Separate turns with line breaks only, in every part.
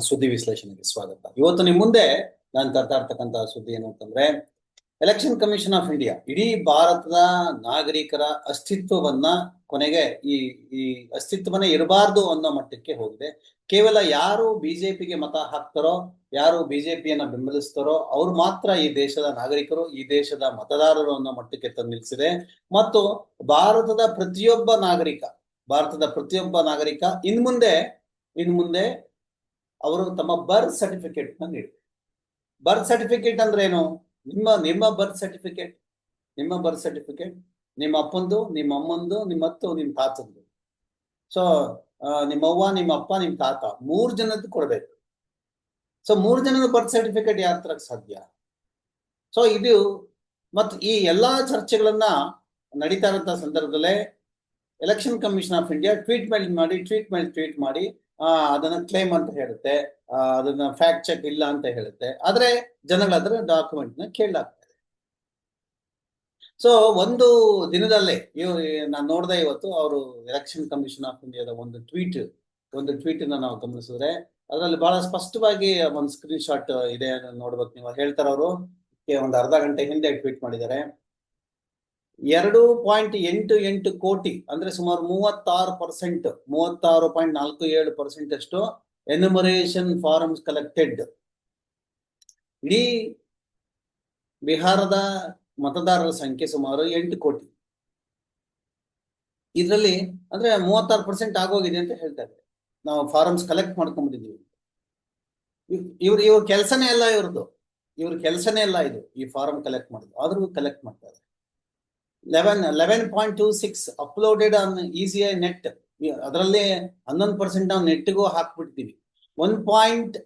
ಸುದ್ದಿ ವಿಶ್ಲೇಷಣೆಗೆ ಸ್ವಾಗತ. ಇವತ್ತು ನಿಮ್ಮ ಮುಂದೆ ನಾನು ತರ್ತಾ ಇರ್ತಕ್ಕಂತ ಸುದ್ದಿ ಏನು ಅಂತಂದ್ರೆ ಎಲೆಕ್ಷನ್ ಕಮಿಷನ್ ಆಫ್ ಇಂಡಿಯಾ ಇಡೀ ಭಾರತದ ನಾಗರಿಕರ ಅಸ್ತಿತ್ವವನ್ನ ಕೊನೆಗೆ ಈ ಈ ಅಸ್ತಿತ್ವನೇ ಇರಬಾರ್ದು ಅನ್ನೋ ಮಟ್ಟಕ್ಕೆ ಹೋಗಿದೆ. ಕೇವಲ ಯಾರು ಬಿಜೆಪಿಗೆ ಮತ ಹಾಕ್ತಾರೋ, ಯಾರು ಬಿಜೆಪಿಯನ್ನ ಬೆಂಬಲಿಸ್ತಾರೋ, ಅವ್ರು ಮಾತ್ರ ಈ ದೇಶದ ನಾಗರಿಕರು, ಈ ದೇಶದ ಮತದಾರರು ಅನ್ನೋ ಮಟ್ಟಕ್ಕೆ ತಂದು ನಿಲ್ಸಿದೆ. ಮತ್ತು ಭಾರತದ ಪ್ರತಿಯೊಬ್ಬ ನಾಗರಿಕ, ಭಾರತದ ಪ್ರತಿಯೊಬ್ಬ ನಾಗರಿಕ ಇನ್ ಮುಂದೆ ಇನ್ ಮುಂದೆ ಅವರು ತಮ್ಮ ಬರ್ತ್ ಸರ್ಟಿಫಿಕೇಟ್ನ ಬರ್ತ್ ಸರ್ಟಿಫಿಕೇಟ್ ಅಂದ್ರೆ ಏನು? ನಿಮ್ಮ ನಿಮ್ಮ ಬರ್ತ್ ಸರ್ಟಿಫಿಕೇಟ್ ನಿಮ್ಮ ಬರ್ತ್ ಸರ್ಟಿಫಿಕೇಟ್ ನಿಮ್ಮ ಅಪ್ಪಂದು, ನಿಮ್ಮ ಅಮ್ಮಂದು, ನಿಮ್ಮ ಅತ್ತು, ನಿಮ್ಮ ತಾತಂದು. ಸೊ ನಿಮ್ಮ ಅವ್ವ, ನಿಮ್ಮ ಅಪ್ಪ, ನಿಮ್ಮ ತಾತ, ಮೂರು ಜನದ್ದು ಕೊಡಬೇಕು. ಸೊ ಮೂರು ಜನದ ಬರ್ತ್ ಸರ್ಟಿಫಿಕೇಟ್ ಯಾವ ತರಕ್ ಸಾಧ್ಯ? ಸೊ ಇದು ಮತ್ತು ಈ ಎಲ್ಲಾ ಚರ್ಚೆಗಳನ್ನ ನಡೀತಾ ಇರೋಂಥ ಸಂದರ್ಭದಲ್ಲೇ election commission of India tweet ಮೇಲೆ ಮಾಡಿ ಟ್ವೀಟ್ ಮೇಲೆ ಟ್ವೀಟ್ ಮಾಡಿ ಅದನ್ನ ಕ್ಲೇಮ್ ಅಂತ ಹೇಳುತ್ತೆ. ಆ, ಅದನ್ನ ಫ್ಯಾಕ್ಟ್ ಚೆಕ್ ಇಲ್ಲ ಅಂತ ಹೇಳುತ್ತೆ. ಆದ್ರೆ ಜನಗಳದ್ರ ಡಾಕ್ಯುಮೆಂಟ್ನ ಕೇಳಲಾಗ್ತದೆ. ಸೊ ಒಂದು ದಿನದಲ್ಲೇ ಇವ್ರು ನಾನು ನೋಡ್ದೆ ಇವತ್ತು ಅವರು ಎಲೆಕ್ಷನ್ ಕಮಿಷನ್ ಆಫ್ ಇಂಡಿಯಾದ ಒಂದು ಟ್ವೀಟ್ ಒಂದು ಟ್ವೀಟ್ ನಾವು ಗಮನಿಸಿದ್ರೆ ಅದರಲ್ಲಿ ಬಹಳ ಸ್ಪಷ್ಟವಾಗಿ ಒಂದು ಸ್ಕ್ರೀನ್ ಶಾಟ್ ಇದೆ ನೋಡ್ಬೇಕು ನೀವು. ಹೇಳ್ತಾರ ಅವರು ಒಂದು ಅರ್ಧ ಗಂಟೆ ಹಿಂದೆ ಟ್ವೀಟ್ ಮಾಡಿದ್ದಾರೆ. ಎರಡು ಪಾಯಿಂಟ್ ಎಂಟು ಎಂಟು ಕೋಟಿ, ಅಂದ್ರೆ ಸುಮಾರು ಮೂವತ್ತಾರು ಪರ್ಸೆಂಟ್, ಮೂವತ್ತಾರು ಪಾಯಿಂಟ್ ನಾಲ್ಕು ಏಳು ಪರ್ಸೆಂಟ್ ಅಷ್ಟು ಎನ್ಯುಮರೇಷನ್ ಫಾರ್ಮ್ಸ್ ಕಲೆಕ್ಟೆಡ್ ಇಡೀ ಬಿಹಾರದ ಮತದಾರರ ಸಂಖ್ಯೆ ಸುಮಾರು ಎಂಟು ಕೋಟಿ. ಇದರಲ್ಲಿ ಅಂದ್ರೆ ಮೂವತ್ತಾರು ಪರ್ಸೆಂಟ್ ಆಗೋಗಿದೆ ಅಂತ ಹೇಳ್ತಾ ಇದ್ದಾರೆ. ನಾವು ಫಾರ್ಮ್ಸ್ ಕಲೆಕ್ಟ್ ಮಾಡ್ಕೊಂಡ್ಬಿಟ್ಟಿದ್ವಿ ಇವ್- ಇವ್ರ ಇವ್ರ ಕೆಲಸನೇ ಅಲ್ಲ ಇವ್ರದ್ದು ಇವ್ರ ಕೆಲಸನೇ ಅಲ್ಲ ಇದು, ಈ ಫಾರಂ ಕಲೆಕ್ಟ್ ಮಾಡೋದು. ಆದ್ರೂ ಕಲೆಕ್ಟ್ ಮಾಡ್ತಾರೆ eleven eleven point two six uploaded on E C I net ಅದರಲ್ಲಿ ಹನ್ನೊಂದು ಪರ್ಸೆಂಟ್ ನಾವು ನೆಟ್ಗೂ ಹಾಕ್ಬಿಡ್ತೀವಿ. One point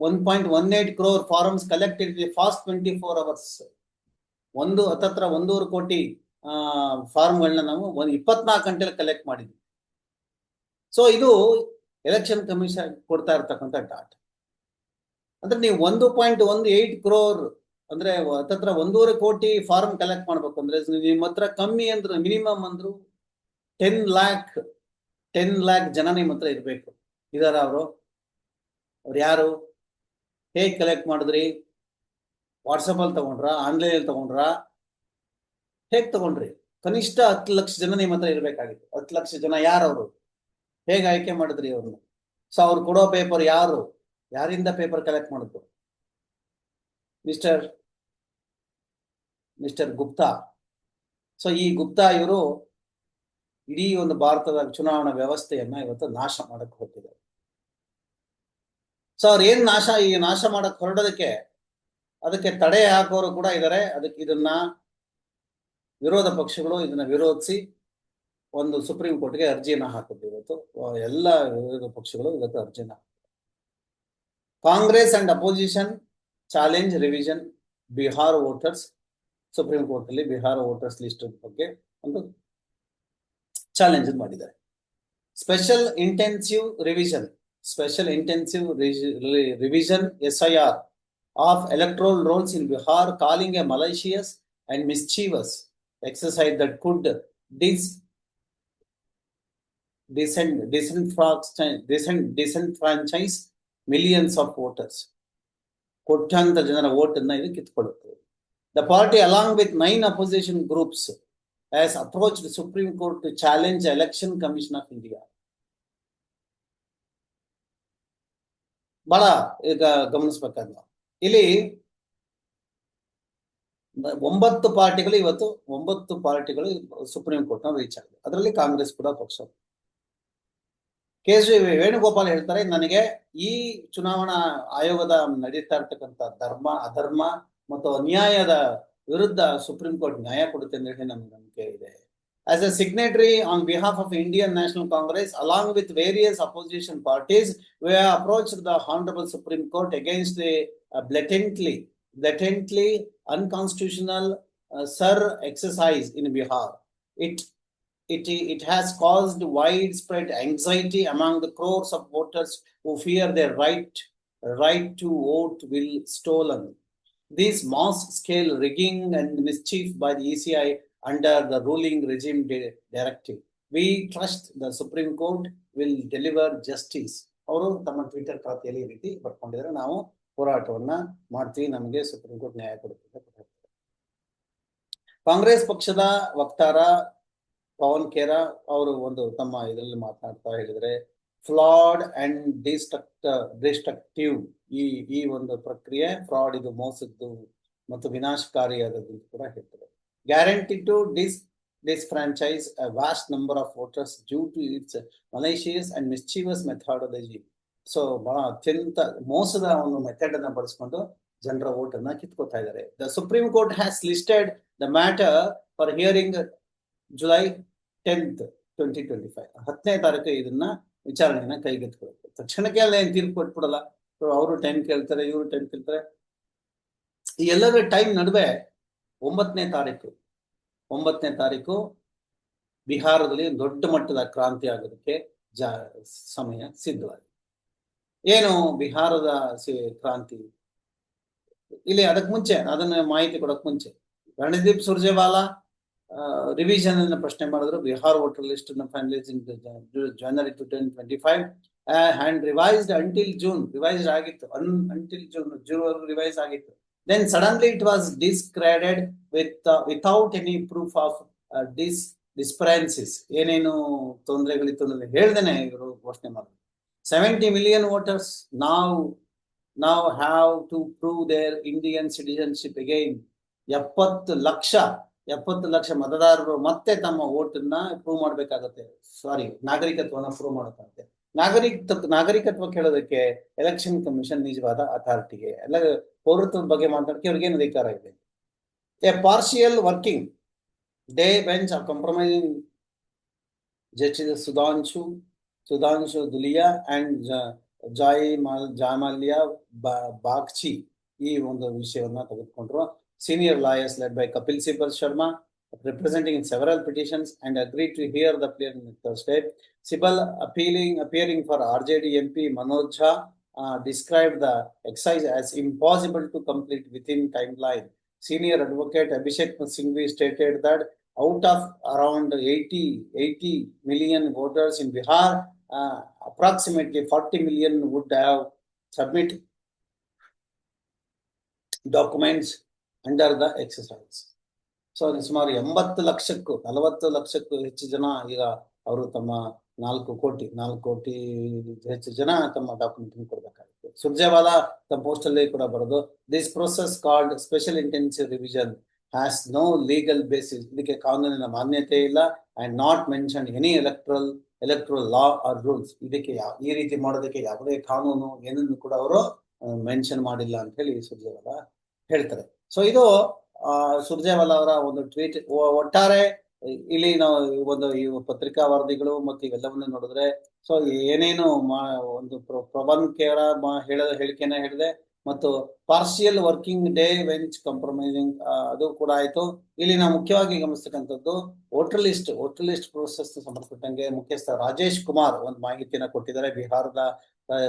one point one eight crore forms collected fast twenty four hours ಒಂದು, ಹತ್ತತ್ರ ಒಂದೂವರೆ ಕೋಟಿ ಫಾರ್ಮ್ಗಳನ್ನ ನಾವು ಒಂದು ಇಪ್ಪತ್ನಾಲ್ಕು ಗಂಟೆಲಿ ಕಲೆಕ್ಟ್ ಮಾಡಿದ್ವಿ. ಸೊ ಇದು ಎಲೆಕ್ಷನ್ ಕಮಿಷನ್ ಕೊಡ್ತಾ ಇರ್ತಕ್ಕಂಥ ಡಾಟ್ ಅಂದ್ರೆ ನೀವು ಒಂದು ಪಾಯಿಂಟ್ ಒಂದು ಏಟ್ ಕ್ರೋರ್ ಅಂದ್ರೆ ಹತ್ರ ಒಂದೂವರೆ ಕೋಟಿ ಫಾರ್ಮ್ ಕಲೆಕ್ಟ್ ಮಾಡ್ಬೇಕು ಅಂದ್ರೆ ನಿಮ್ಮ ಹತ್ರ ಕಮ್ಮಿ ಅಂದ್ರೆ ಮಿನಿಮಮ್ ಅಂದ್ರು ಟೆನ್ ಲ್ಯಾಕ್ ಟೆನ್ ಲ್ಯಾಕ್ ಜನ ನಿಮ್ಮ ಹತ್ರ ಇರ್ಬೇಕು. ಇದಾರ ಅವರು. ಅವ್ರು ಯಾರು? ಹೇಗ್ ಕಲೆಕ್ಟ್ ಮಾಡಿದ್ರಿ? ವಾಟ್ಸಪ್ ಅಲ್ಲಿ ತಗೊಂಡ್ರ? ಆನ್ಲೈನ್ ಅಲ್ಲಿ ತಗೊಂಡ್ರ? ಹೇಗ್ ತಗೊಂಡ್ರಿ? ಕನಿಷ್ಠ ಹತ್ತು ಲಕ್ಷ ಜನ ನಿಮ್ಮ ಹತ್ರ ಇರ್ಬೇಕಾಗಿತ್ತು. ಹತ್ತು ಲಕ್ಷ ಜನ ಯಾರವರು ಹೇಗ್ ಆಯ್ಕೆ ಮಾಡಿದ್ರಿ ಅವ್ರನ್ನ ಸೊ ಅವ್ರು ಕೊಡೋ ಪೇಪರ್ ಯಾರು? ಯಾರಿಂದ ಪೇಪರ್ ಕಲೆಕ್ಟ್ ಮಾಡಿದ್ರು ಮಿಸ್ಟರ್ ಮಿಸ್ಟರ್ ಗುಪ್ತಾ ಸೊ ಈ ಗುಪ್ತಾ ಇವರು ಇಡೀ ಒಂದು ಭಾರತದ ಚುನಾವಣಾ ವ್ಯವಸ್ಥೆಯನ್ನ ಇವತ್ತು ನಾಶ ಮಾಡಕ್ ಹೊರಟಿದ್ದಾರೆ. ಸೊ ಅವ್ರು ಏನ್ ನಾಶ, ಈ ನಾಶ ಮಾಡಕ್ ಹೊರಡೋದಕ್ಕೆ, ಅದಕ್ಕೆ ತಡೆ ಹಾಕೋರು ಕೂಡ ಇದ್ದಾರೆ ಅದಕ್ಕೆ ಇದನ್ನ ವಿರೋಧ ಪಕ್ಷಗಳು ಇದನ್ನ ವಿರೋಧಿಸಿ ಒಂದು ಸುಪ್ರೀಂ ಕೋರ್ಟ್ಗೆ ಅರ್ಜಿಯನ್ನ ಹಾಕಿದ್ರು ಇವತ್ತು. ಎಲ್ಲ ವಿರೋಧ ಪಕ್ಷಗಳು ಇವತ್ತು ಅರ್ಜಿಯನ್ನ Congress and opposition challenge revision Bihar voters supreme court ಅಲ್ಲಿ ಬಿಹಾರ ವೋಟರ್ಸ್ ಲಿಸ್ಟ್ ಬಗ್ಗೆ ಒಂದು ಚಾಲೆಂಜ್ ಮಾಡಿದ್ದಾರೆ. Special intensive revision special intensive revision S I R of electoral rolls in Bihar calling a malicious and mischievous exercise that could dis disen disenfranchise millions of ಕೋಟ್ಯಾಂತರ ಜನರ vote ಅನ್ನ ಇದು ಕಿತ್ಕೊಳ್ಳುತ್ತದೆ the party along with nine opposition groups as approach supreme court to challenge election commission of India ಬಹಳ ಈಗ ಗಮನಿಸ್ಬೇಕಾದ ಇಲ್ಲಿ ಒಂಬತ್ತು ಪಾರ್ಟಿಗಳು ಇವತ್ತು, ಒಂಬತ್ತು ಪಾರ್ಟಿಗಳು ಸುಪ್ರೀಂ ಕೋರ್ಟ್ನ ರೀಚ್ ಆಗಿದೆ. ಅದರಲ್ಲಿ ಕಾಂಗ್ರೆಸ್ ಕೂಡ ಪಕ್ಷ. ಕೆ ಎಸ್ ವೇಣುಗೋಪಾಲ್ ಹೇಳ್ತಾರೆ ನನಗೆ ಈ ಚುನಾವಣಾ ಆಯೋಗದ ನಡೀತಾ ಇರ್ತಕ್ಕಂಥ ಧರ್ಮ ಅಧರ್ಮ ಮತ್ತು ಅನ್ಯಾಯದ ವಿರುದ್ಧ ಸುಪ್ರೀಂ ಕೋರ್ಟ್ ನ್ಯಾಯ ಕೊಡುತ್ತೆ ಅಂತ ಹೇಳಿ ನಮ್ಗೆ ನಂಬಿಕೆ ಇದೆ as a signatory on behalf of Indian national Congress along with various opposition parties we approach the the supreme court Court against the blatantly blatantly, blatantly unconstitutional in in Bihar. It, it, has caused widespread anxiety among the crores of voters who fear their right, right to vote will stolen. This mass scale rigging and mischief by the ECI under the ruling regime di- directive. We trust the Supreme Court will deliver justice. ಅವರು ತಮ್ಮ Twitter ಖಾತೆಯಲ್ಲಿ ಈ ರೀತಿ ಬರ್ಕೊಂಡಿದ್ರೆ ನಾವು ಹೋರಾಟವನ್ನ ಮಾಡ್ತೀವಿ ನಮಗೆ supreme court ನ್ಯಾಯ ಕೊಡುತ್ತೆ. ಕಾಂಗ್ರೆಸ್ ಪಕ್ಷದ ವಕ್ತಾರ ಪವನ್ ಖೇರಾ ಅವರು ಒಂದು ತಮ್ಮ ಇದರಲ್ಲಿ ಮಾತನಾಡ್ತಾ ಹೇಳಿದ್ರೆ ಫ್ಲಾಡ್ ಅಂಡ್ ಡಿಸ್ಟ್ರಕ್ಟ್ ಡಿಸ್ಟ್ರಕ್ಟಿವ್ ಈ ಈ ಒಂದು ಪ್ರಕ್ರಿಯೆ ಫ್ರಾಡ್ ಇದು ಮೋಸದ್ದು ಮತ್ತು ವಿನಾಶಕಾರಿಯಾದದ್ದು ಕೂಡ ಹೇಳ್ತಾರೆ. Guarantee to dis disenfranchise a vast number of voters due to its malicious and mischievous methodology so ಬಹಳ ಅತ್ಯಂತ ಮೋಸದ ಒಂದು ಮೆಥಡ್ ಅನ್ನ ಬಳಸ್ಕೊಂಡು ಜನರ ವೋಟ್ ಅನ್ನ ಕಿತ್ಕೋತಾ ಇದ್ದಾರೆ. The supreme court has listed the matter for hearing July tenth twenty twenty five. ಹತ್ತನೇ ತಾರೀಕು ಇದನ್ನ ವಿಚಾರಣೆಯನ್ನ ಕೈಗೆತ್ಕೊಳ್ಬೇಕು ತಕ್ಷಣಕ್ಕೆ ಅಲ್ಲ ಏನ್ ತೀರ್ಪು ಕೊಟ್ಬಿಡಲ್ಲ. ಅವರು ಟೈಮ್ ಕೇಳ್ತಾರೆ, ಇವರು ಟೈಮ್ ಕೇಳ್ತಾರೆ. ಈ ಎಲ್ಲರ ಟೈಮ್ ನಡುವೆ ಒಂಬತ್ತನೇ ತಾರೀಕು ಒಂಬತ್ತನೇ ತಾರೀಕು ಬಿಹಾರದಲ್ಲಿ ದೊಡ್ಡ ಮಟ್ಟದ ಕ್ರಾಂತಿ ಆಗೋದಕ್ಕೆ ಜಾ, ಸಮಯ ಸಿದ್ಧವಾಗಿದೆ. ಏನು ಬಿಹಾರದ ಕ್ರಾಂತಿ? ಇಲ್ಲಿ ಅದಕ್ಕೆ ಮುಂಚೆ, ಅದನ್ನ ಮಾಹಿತಿ ಕೊಡಕ್ ಮುಂಚೆ. ರಣದೀಪ್ ಸುರ್ಜೇವಾಲಾ ರಿವಿಷನ್ ಅನ್ನ ಪ್ರಶ್ನೆ ಮಾಡಿದ್ರು. Bihar voter list finalizing January two ten twenty five and revised until June revised ಆಗಿತ್ತು. Un until June June revise ಆಗಿತ್ತು. Then suddenly it was discredited with without any proof of dis discrepancies ಏನೇನು ತೊಂದರೆಗಳಿತ್ತು ಅನ್ನೋದು ಹೇಳ್ದೇನೆ ಇವರು ಘೋಷಣೆ ಮಾಡಿದ್ರು. Seventy million voters ನಾವು ನಾವು have to prove their Indian citizenship again ಎಪ್ಪತ್ತು ಲಕ್ಷ ಎಪ್ಪತ್ತು ಲಕ್ಷ ಮತದಾರರು ಮತ್ತೆ ತಮ್ಮ ವೋಟನ್ನ ಪ್ರೂವ್ ಮಾಡ್ಬೇಕಾಗತ್ತೆ. ಸಾರಿ ನಾಗರಿಕತ್ವನ ಪ್ರೂವ್ ಮಾಡಬೇಕಾಗುತ್ತೆ ನಾಗರಿಕ ನಾಗರಿಕತ್ವ ಕೇಳೋದಕ್ಕೆ ಎಲೆಕ್ಷನ್ ಕಮಿಷನ್ ನಿಜವಾದ ಅಥಾರಿಟಿಗೆ ಎಲ್ಲ ಪೌರತ್ವದ ಬಗ್ಗೆ ಮಾತಾಡಕ್ಕೆ ಅವ್ರಿಗೆ ಏನು ಅಧಿಕಾರ ಇದೆ. A partial working day bench of compromising justice Sudhanshu Sudhanshu Dhulia and Joymalya Joymalya Bagchi ಈ ಒಂದು ವಿಷಯವನ್ನ ತೆಗೆದುಕೊಂಡ್ರು. senior lawyers led by Kapil Sibal Sharma, representing in several petitions and agreed to hear the plea on Thursday. Sibal appealing, appearing for RJD MP Manoj Jha uh, described the exercise as impossible to complete within timeline. Senior advocate Abhishek Singhvi stated that out of around 80, 80 million voters in Bihar, uh, approximately 40 million would have submit documents under the exercise so ಸುಮಾರು ಎಂಬತ್ತು ಲಕ್ಷಕ್ಕೂ, ನಲವತ್ತು ಲಕ್ಷಕ್ಕೂ ಹೆಚ್ಚು ಜನ ಈಗ ಅವರು ತಮ್ಮ ನಾಲ್ಕು ಕೋಟಿ ನಾಲ್ಕು ಕೋಟಿ ಹೆಚ್ಚು ಜನ ತಮ್ಮ ಡಾಕ್ಯುಮೆಂಟ್ ಕೊಡಬೇಕಾಗುತ್ತೆ. ಸುರ್ಜೇವಾಲಾ ತಮ್ಮ ಪೋಸ್ಟ್ ಅಲ್ಲಿ ಕೂಡ ಬರೋದು this process called special intensive revision has no legal basis ಇದಕ್ಕೆ ಕಾನೂನಿನ ಮಾನ್ಯತೆ ಇಲ್ಲ and not mention any electoral electoral law or rules ಇದಕ್ಕೆ ಈ ರೀತಿ ಮಾಡೋದಕ್ಕೆ ಯಾವುದೇ ಕಾನೂನು ಏನನ್ನು ಕೂಡ ಅವರು ಮೆನ್ಷನ್ ಮಾಡಿಲ್ಲ ಅಂತ ಹೇಳಿ ಸುರ್ಜೇವಾಲಾ ಹೇಳ್ತಾರೆ. ಸೊ ಇದು ಸುರ್ಜೇವಾಲಾ ಅವರ ಒಂದು ಟ್ವೀಟ್. ಒಟ್ಟಾರೆ, ಇಲ್ಲಿ ನಾವು ಒಂದು ಈ ಪತ್ರಿಕಾ ವರದಿಗಳು ಮತ್ತು ಇವೆಲ್ಲವನ್ನ ನೋಡಿದ್ರೆ, ಸೊ, ಏನೇನು ಒಂದು ಪ್ರ- ಪ್ರಬಂಧ ಹೇಳದ ಹೇಳಿಕೆನ ಹೇಳಿದೆ ಮತ್ತು partial working day bench compromising ಅದು ಕೂಡ ಆಯ್ತು. ಇಲ್ಲಿ ನಾವು ಮುಖ್ಯವಾಗಿ ಗಮನಿಸ್ತಕ್ಕಂಥದ್ದು voter list voter list process ಸಂಬಂಧಪಟ್ಟಂಗೆ ಮುಖ್ಯಸ್ಥ ರಾಜೇಶ್ ಕುಮಾರ್ ಒಂದು ಮಾಹಿತಿಯನ್ನ ಕೊಟ್ಟಿದ್ದಾರೆ. ಬಿಹಾರದ,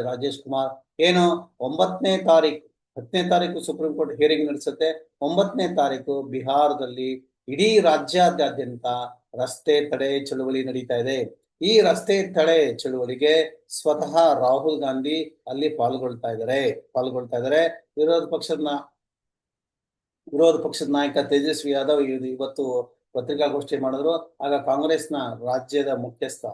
ರಾಜೇಶ್ ಕುಮಾರ್. ಏನು, ಒಂಬತ್ತನೇ ತಾರೀಕು ಹತ್ತನೇ ತಾರೀಕು ಸುಪ್ರೀಂ ಕೋರ್ಟ್ ಹಿಯರಿಂಗ್ ನಡೆಸುತ್ತೆ. ಒಂಬತ್ತನೇ ತಾರೀಕು ಬಿಹಾರದಲ್ಲಿ ಇಡೀ ರಾಜ್ಯಾದ್ಯಂತ ರಸ್ತೆ ತಡೆ ಚಳುವಳಿ ನಡೀತಾ ಇದೆ. ಈ ರಸ್ತೆ ತಡೆ ಚಳುವಳಿಗೆ ಸ್ವತಃ ರಾಹುಲ್ ಗಾಂಧಿ ಅಲ್ಲಿ ಪಾಲ್ಗೊಳ್ತಾ ಇದ್ದಾರೆ. ಪಾಲ್ಗೊಳ್ತಾ ಇದ್ದಾರೆ. ವಿರೋಧ ಪಕ್ಷದ ವಿರೋಧ ಪಕ್ಷದ ನಾಯಕ ತೇಜಸ್ವಿ ಯಾದವ್ ಇವ್- ಇವತ್ತು ಪತ್ರಿಕಾಗೋಷ್ಠಿ ಮಾಡಿದ್ರು. ಆಗ ಕಾಂಗ್ರೆಸ್ನ ರಾಜ್ಯದ ಮುಖ್ಯಸ್ಥ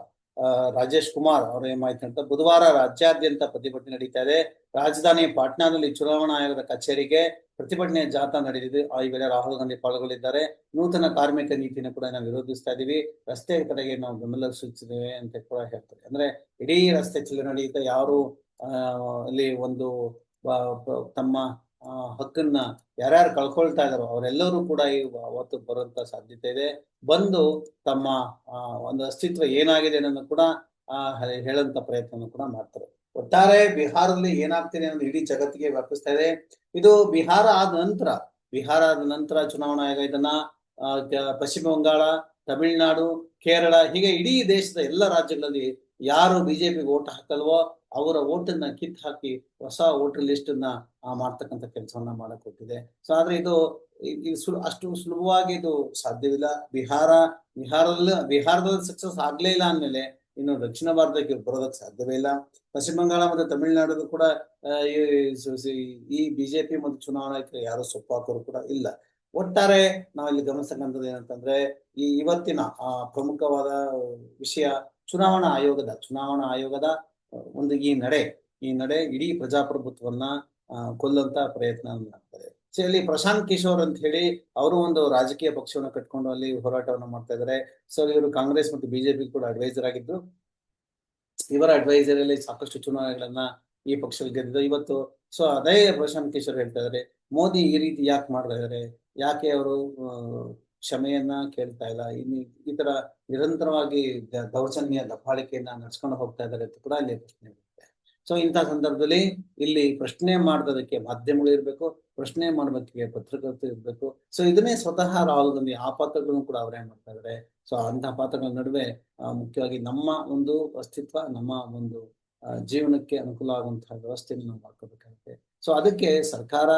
ರಾಜೇಶ್ ಕುಮಾರ್ ಅವರು ಏನ್ ಅಂತ ಬುಧವಾರ ರಾಜ್ಯಾದ್ಯಂತ ಪ್ರತಿಭಟನೆ ನಡೀತಾ ಇದೆ. ರಾಜಧಾನಿ ಪಾಟ್ನಾದಲ್ಲಿ ಚುನಾವಣಾ ಆಯೋಗದ ಕಚೇರಿಗೆ ಪ್ರತಿಭಟನೆ ಜಾಥಾ ನಡೆದಿದೆ. ಈ ವೇಳೆ ರಾಹುಲ್ ಗಾಂಧಿ ಪಾಲ್ಗೊಳ್ಳಿದ್ದಾರೆ. ನೂತನ ಕಾರ್ಮಿಕ ನೀತಿಯನ್ನು ಕೂಡ ನಾವು ವಿರೋಧಿಸ್ತಾ ಇದೀವಿ. ರಸ್ತೆ ಕಡೆಗೆ ನಾವು ಬೆಂಬಲ ಸೂಚಿಸಿದ್ದೇವೆ ಅಂತ ಕೂಡ ಹೇಳ್ತಾರೆ. ಅಂದ್ರೆ ಇಡೀ ರಸ್ತೆ ಚಲನೆ ನಡೆಯುತ್ತೆ ಯಾರು ಅಲ್ಲಿ ಒಂದು ತಮ್ಮ ಹಕ್ಕನ್ನ ಯಾರ್ಯಾರು ಕಳ್ಕೊಳ್ತಾ ಇದಾರೋ ಅವರೆಲ್ಲರೂ ಕೂಡ ಈ ಅವತ್ತು ಬರುವಂತ ಸಾಧ್ಯತೆ ಇದೆ. ಬಂದು ತಮ್ಮ ಒಂದು ಅಸ್ತಿತ್ವ ಏನಾಗಿದೆ ಅನ್ನೋದನ್ನು ಕೂಡ ಹೇಳಂತ ಪ್ರಯತ್ನ ಕೂಡ ಮಾಡ್ತಾರೆ. ಒಟ್ಟಾರೆ ಬಿಹಾರದಲ್ಲಿ ಏನಾಗ್ತಿದೆ ಅನ್ನೋದು ಇಡೀ ಜಗತ್ತಿಗೆ ವ್ಯಾಪಿಸ್ತಾ ಇದೆ. ಇದು ಬಿಹಾರ ಆದ ನಂತರ, ಬಿಹಾರ ಆದ ನಂತರ ಚುನಾವಣಾ ಆಯೋಗ ಇದನ್ನ ಪಶ್ಚಿಮ ಬಂಗಾಳ, ತಮಿಳುನಾಡು, ಕೇರಳ ಹೀಗೆ ಇಡೀ ದೇಶದ ಎಲ್ಲ ರಾಜ್ಯಗಳಲ್ಲಿ ಯಾರು ಬಿಜೆಪಿಗೆ ಓಟ್ ಹಾಕಲ್ವೋ ಅವರ ಓಟನ್ನ ಕಿತ್ ಹಾಕಿ ಹೊಸ ವೋಟರ್ ಲಿಸ್ಟ್ ಅನ್ನ ಮಾಡ್ತಕ್ಕಂಥ ಕೆಲಸವನ್ನ ಮಾಡಕ್ ಹೋಗ್ತಿದೆ ಸೊ ಆದ್ರೆ ಇದು ಅಷ್ಟು ಸುಲಭವಾಗಿ ಇದು ಸಾಧ್ಯವಿಲ್ಲ. ಬಿಹಾರ ಬಿಹಾರದಲ್ಲಿ ಬಿಹಾರದಲ್ಲಿ ಸಕ್ಸಸ್ ಆಗ್ಲೇ ಇಲ್ಲ ಅಂದ್ಮೇಲೆ, ಇನ್ನು ದಕ್ಷಿಣ ಭಾರತಕ್ಕೆ ಬರೋದಕ್ಕೆ ಸಾಧ್ಯವೇ ಇಲ್ಲ. ಪಶ್ಚಿಮ ಬಂಗಾಳ ಮತ್ತು ತಮಿಳುನಾಡು ಕೂಡ ಈ- ಬಿಜೆಪಿ ಮತ್ತು ಚುನಾವಣೆ ಯಾರು ಸೊಪ್ಪು ಕೂಡ ಇಲ್ಲ. ಒಟ್ಟಾರೆ ನಾವಿಲ್ಲಿ ಗಮನಿಸ್ತಕ್ಕಂಥದ್ದು ಏನಂತಂದ್ರೆ, ಈ ಇವತ್ತಿನ ಪ್ರಮುಖವಾದ ವಿಷಯ ಚುನಾವಣಾ ಆಯೋಗದ ಚುನಾವಣಾ ಆಯೋಗದ ಒಂದು ಈ ನಡೆ ಈ ನಡೆ ಇಡೀ ಪ್ರಜಾಪ್ರಭುತ್ವವನ್ನ ಕೊಲ್ಲಂತ ಪ್ರಯತ್ನ ಮಾಡ್ತಾರೆ. ಸೊ ಪ್ರಶಾಂತ್ ಕಿಶೋರ್ ಅಂತ ಹೇಳಿ ಅವರು ಒಂದು ರಾಜಕೀಯ ಪಕ್ಷವನ್ನು ಕಟ್ಕೊಂಡು ಅಲ್ಲಿ ಹೋರಾಟವನ್ನು ಮಾಡ್ತಾ ಇದ್ದಾರೆ ಸೊ ಇವರು ಕಾಂಗ್ರೆಸ್ ಮತ್ತು ಬಿಜೆಪಿ ಕೂಡ ಅಡ್ವೈಸರ್ ಆಗಿದ್ದು. ಇವರ ಅಡ್ವೈಸರ್ ಅಲ್ಲಿ ಸಾಕಷ್ಟು ಚುನಾವಣೆಗಳನ್ನ ಈ ಪಕ್ಷ ಗೆದ್ದಿದ್ದು. ಇವತ್ತು ಸೊ ಅದೇ ಪ್ರಶಾಂತ್ ಕಿಶೋರ್ ಹೇಳ್ತಾ ಇದಾರೆ. ಮೋದಿ ಈ ರೀತಿ ಯಾಕೆ ಮಾಡ್ತಾ ಇದಾರೆ? ಯಾಕೆ ಅವರು ಕ್ಷಮೆಯನ್ನ ಕೇಳ್ತಾ ಇಲ್ಲ. ಇನ್ನು ಈ ತರ ನಿರಂತರವಾಗಿ ದೌರ್ಜನ್ಯ, ದಬ್ಬಾಳಿಕೆಯನ್ನ ನಡ್ಸ್ಕೊಂಡು ಹೋಗ್ತಾ ಇದ್ದಾರೆ ಅಂತ ಕೂಡ ಇಲ್ಲಿ ಪ್ರಶ್ನೆ ಬರುತ್ತೆ ಸೊ ಇಂಥ ಸಂದರ್ಭದಲ್ಲಿ ಇಲ್ಲಿ ಪ್ರಶ್ನೆ ಮಾಡೋದಕ್ಕೆ ಮಾಧ್ಯಮಗಳು ಇರಬೇಕು, ಪ್ರಶ್ನೆ ಮಾಡೋದಕ್ಕೆ ಪತ್ರಕರ್ತರು ಇರಬೇಕು. ಸೊ ಇದನ್ನೇ ಸ್ವತಃ ರಾಹುಲ್ ಗಾಂಧಿ ಆ ಪಾತ್ರಗಳನ್ನು ಕೂಡ ಅವರೇ ಮಾಡ್ತಾ ಇದ್ದಾರೆ. ಸೊ ಅಂತಹ ಪಾತ್ರಗಳ ನಡುವೆ ಮುಖ್ಯವಾಗಿ ನಮ್ಮ ಒಂದು ಅಸ್ತಿತ್ವ, ನಮ್ಮ ಒಂದು ಜೀವನಕ್ಕೆ ಅನುಕೂಲ ಆಗುವಂತಹ ವ್ಯವಸ್ಥೆಯನ್ನು ನಾವು ಮಾಡ್ಕೋಬೇಕಾಗುತ್ತೆ. ಸೊ ಅದಕ್ಕೆ ಸರ್ಕಾರ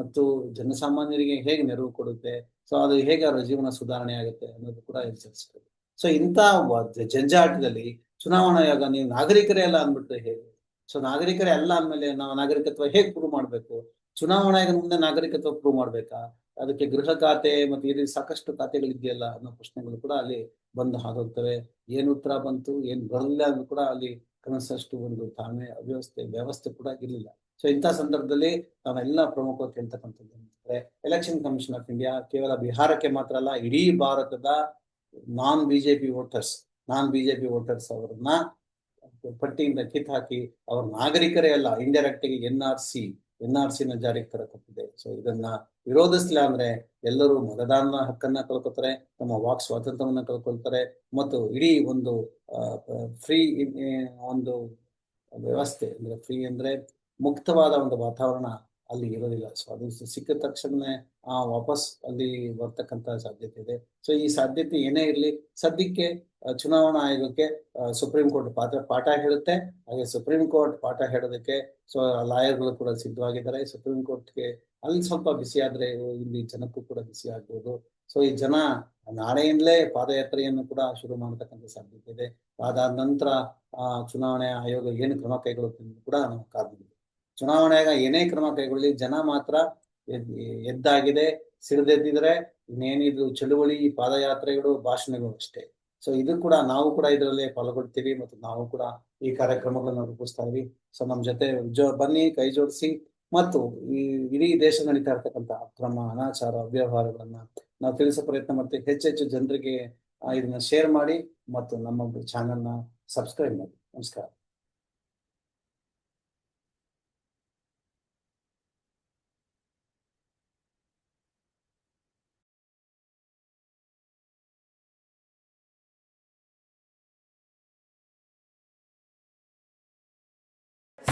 ಮತ್ತು ಜನಸಾಮಾನ್ಯರಿಗೆ ಹೇಗೆ ನೆರವು ಕೊಡುತ್ತೆ? ಸೊ ಅದು ಹೇಗೆ ಅವರ ಜೀವನ ಸುಧಾರಣೆ ಆಗುತ್ತೆ ಅನ್ನೋದು ಕೂಡ ಚರ್ಚಿಸ್ಬೇಕು ಸೊ ಇಂಥ ಜಂಜಾಟದಲ್ಲಿ ಚುನಾವಣಾ ಆಯೋಗ, ನೀವು ನಾಗರಿಕರೇ ಅಲ್ಲ ಅಂದ್ಬಿಟ್ರೆ ಹೇಗೆ? ಸೊ ನಾಗರಿಕರೇ ಅಲ್ಲ ಅಂದ್ಮೇಲೆ ನಾವು ನಾಗರಿಕತ್ವ ಹೇಗೆ ಪ್ರೂವ್ ಮಾಡಬೇಕು? ಚುನಾವಣಾ ಆಯೋಗದ ಮುಂದೆ ನಾಗರಿಕತ್ವ ಪ್ರೂವ್ ಮಾಡ್ಬೇಕಾ? ಅದಕ್ಕೆ ಗೃಹ ಖಾತೆ ಮತ್ತೆ ಈ ರೀತಿ ಸಾಕಷ್ಟು ಖಾತೆಗಳಿದೆಯಲ್ಲ ಅನ್ನೋ ಪ್ರಶ್ನೆಗಳು ಕೂಡ ಅಲ್ಲಿ ಬಂದು ಹಾದೋಗ್ತವೆ ಏನ್ ಉತ್ತರ ಬಂತು, ಏನು ಬರಲಿಲ್ಲ ಅಂದ್ರೂ ಕೂಡ ಅಲ್ಲಿ ಕನಸಷ್ಟು ಒಂದು ತಾಳ್ಮೆ, ಅವ್ಯವಸ್ಥೆ, ವ್ಯವಸ್ಥೆ ಕೂಡ ಇರಲಿಲ್ಲ. ಸೊ ಇಂಥ ಸಂದರ್ಭದಲ್ಲಿ ನಾವೆಲ್ಲ ಪ್ರಮುಖವಾಗಿ ಕೇಳ್ತಕ್ಕಂಥದ್ದು ಏನಂತಂದ್ರೆ ಎಲೆಕ್ಷನ್ ಕಮಿಷನ್ ಆಫ್ ಇಂಡಿಯಾ ಕೇವಲ ಬಿಹಾರಕ್ಕೆ ಮಾತ್ರ ಅಲ್ಲ, ಇಡೀ ಭಾರತದ non BJP voters non BJP voters ಅವರನ್ನ ಪಟ್ಟಿಯಿಂದ ಕಿತ್ ಹಾಕಿ, ಅವ್ರ ನಾಗರಿಕರೇ ಅಲ್ಲ ಇಂಡೈರೆಕ್ಟ್ ಆಗಿ N R C N R ಸಿನ ಜಾರಿಗೆ ತರಕತ್ತಿದೆ ಸೊ ಇದನ್ನ ವಿರೋಧಿಸ್ಲಿಲ್ಲ ಅಂದ್ರೆ ಎಲ್ಲರೂ ಮತದಾನದ ಹಕ್ಕನ್ನ ಕಳ್ಕೊತಾರೆ, ತಮ್ಮ ವಾಕ್ ಸ್ವಾತಂತ್ರ್ಯವನ್ನ ಕಳ್ಕೊಳ್ತಾರೆ, ಮತ್ತು ಇಡೀ ಒಂದು ಫ್ರೀ ಒಂದು ವ್ಯವಸ್ಥೆ ಅಂದ್ರೆ ಫ್ರೀ ಅಂದ್ರೆ ಮುಕ್ತವಾದ ಒಂದು ವಾತಾವರಣ ಅಲ್ಲಿ ಇರೋದಿಲ್ಲ. ಸೊ ಅದು ಸಿಕ್ಕಿದ ತಕ್ಷಣನೇ ಆ ವಾಪಸ್ ಅಲ್ಲಿ ಬರ್ತಕ್ಕಂತ ಸಾಧ್ಯತೆ ಇದೆ. ಸೊ ಈ ಸಾಧ್ಯತೆ ಏನೇ ಇರಲಿ, ಸದ್ಯಕ್ಕೆ ಚುನಾವಣಾ ಆಯೋಗಕ್ಕೆ ಸುಪ್ರೀಂ ಕೋರ್ಟ್ ಪಾತ್ರ, ಪಾಠ ಹೇಳುತ್ತೆ. ಹಾಗೆ ಸುಪ್ರೀಂ ಕೋರ್ಟ್ ಪಾಠ ಹೇಳೋದಕ್ಕೆ ಸೊ ಲಾಯರ್ಗಳು ಕೂಡ ಸಿದ್ಧವಾಗಿದ್ದಾರೆ. ಸುಪ್ರೀಂ ಕೋರ್ಟ್ಗೆ ಅಲ್ಲಿ ಸ್ವಲ್ಪ ಬಿಸಿ ಆದ್ರೆ ಇಲ್ಲಿ ಜನಕ್ಕೂ ಕೂಡ ಬಿಸಿ ಆಗ್ಬೋದು. ಸೊ ಈ ಜನ ನಾಳೆಯಿಂದಲೇ ಪಾದಯಾತ್ರೆಯನ್ನು ಕೂಡ ಶುರು ಮಾಡತಕ್ಕಂಥ ಸಾಧ್ಯತೆ ಇದೆ. ಅದಾದ ನಂತರ ಚುನಾವಣೆ ಆಯೋಗ ಏನು ಕ್ರಮ ಕೈಗೊಳ್ಳುತ್ತೆ ಕೂಡ ನಾವು ಕಾದಿದ್ದೀವಿ ಚುನಾವಣೆ ಆಯೋಗ ಏನೇ ಕ್ರಮ ಕೈಗೊಳ್ಳಿ, ಜನ ಮಾತ್ರ ಎದ್- ಎದ್ದಾಗಿದೆ, ಸಿಡಿದೆದ್ದಿದ್ರೆ ಇನ್ನೇನಿದು ಚಳುವಳಿ, ಪಾದಯಾತ್ರೆಗಳು, ಭಾಷಣಗಳು ಅಷ್ಟೇ. ಸೊ ಇದು ಕೂಡ ನಾವು ಕೂಡ ಇದರಲ್ಲಿ ಪಾಲ್ಗೊಳ್ತೀವಿ ಮತ್ತು ನಾವು ಕೂಡ ಈ ಕಾರ್ಯಕ್ರಮಗಳನ್ನು ರೂಪಿಸ್ತಾ ಇದ್ವಿ. ಸೊ ನಮ್ಮ ಜೊತೆ ಜೋ, ಬನ್ನಿ, ಕೈ ಜೋಡಿಸಿ ಮತ್ತು ಈ ಇಡೀ ದೇಶ ನಡೀತಾ ಇರ್ತಕ್ಕಂಥ ಅಕ್ರಮ, ಅನಾಚಾರ, ಅವ್ಯವಹಾರಗಳನ್ನ ನಾವು ತಿಳಿಸೋ ಪ್ರಯತ್ನ ಮಾಡ್ತೀವಿ. ಹೆಚ್ಚೆಚ್ಚು ಜನರಿಗೆ ಇದನ್ನ ಶೇರ್ ಮಾಡಿ ಮತ್ತು ನಮ್ಮ ಚಾನೆಲ್ನ ಸಬ್ಸ್ಕ್ರೈಬ್ ಮಾಡಿ. ನಮಸ್ಕಾರ.